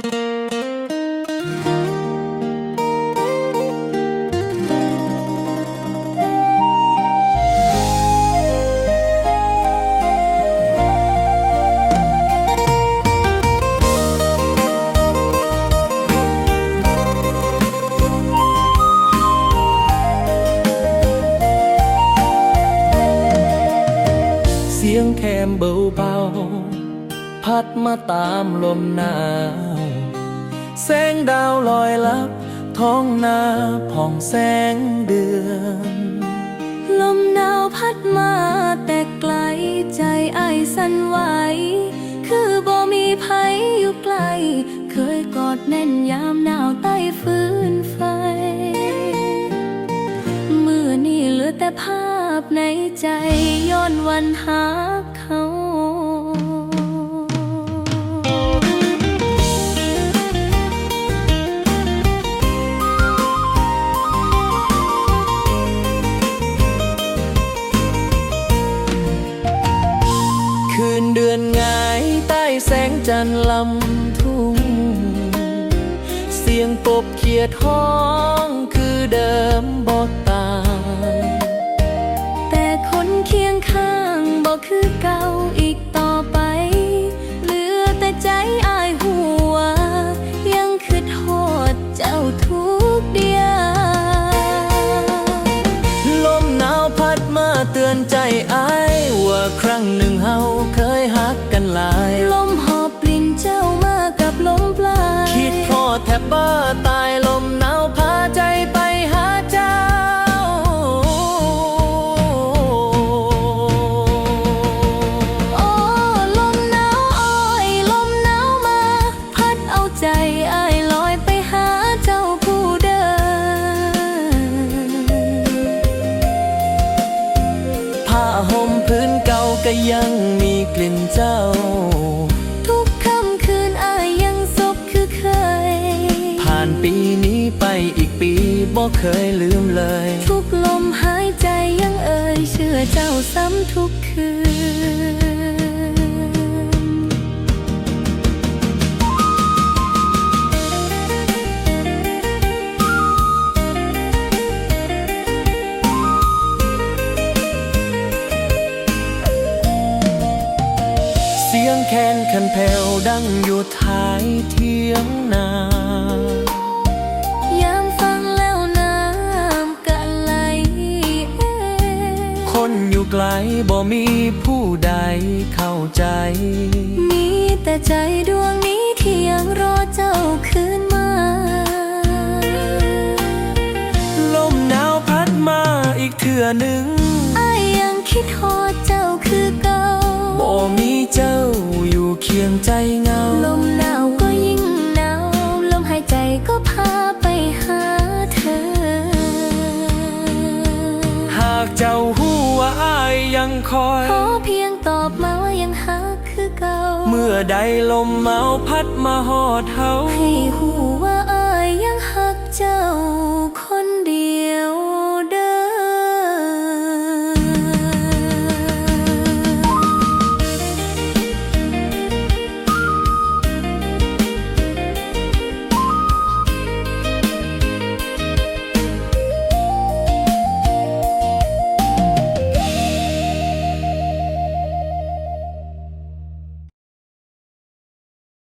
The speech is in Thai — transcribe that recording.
เสียงแคมเบาเบาๆ พัดมาตามลมหนาว แสงดาวลอยลับ ท้องนาผ่องแสงเดือน ลมหนาวพัดมาแต่ไกลใจไอสั่นไหว คือบ่มีภัยอยู่ไกล เคยกอดแน่นยามหนาวใต้ฟืนไฟ มือนี่เหลือแต่ภาพในใจย้อนวันหาเขา เสียงกบเขียดห้องคือเดิมบอกตางแต่คนเคียงข้างบอกคือเก่าอีกต่อไป เหลือแต่ใจอายหัว ยังคือโทษเจ้าทุกเดียวลมหนาวพัดมาเตือนใจอาย ห่มพื้นเก่าก็ยังมีกลิ่นเจ้า ทุกค่ำคืนอายยังซบคือเคย ผ่านปีนี้ไปอีกปีบ่เคยลืมเลย ทุกลมหายใจยังเอ่ยเชื่อเจ้าซ้ำทุกคืน คนขันแผ่วดังอยู่ท้ายเทียงนายามฟังแล้วน้ำกะไหลเอ่ยคนอยู่ไกลบ่มีผู้ใดเข้าใจ มีแต่ใจดวงนี้ที่ยังรอเจ้าคืนมา ลมหนาวพัดมาอีกเถื่อหนึ่งอายยังคิดฮอดเจ้าคือเก่า บ่มีเจ้าอยู่เคียงใจเหงา ลมหนาวก็ยิ่งหนาว ลมหายใจก็พาไปหาเธอ หากเจ้าหูว่าอายยังคอย ขอเพียงตอบมาว่ายังหาคือเก่า เมื่อใดลมเมาพัดมาหอดเฮาให้หูว่าอายยังหักเจ้าค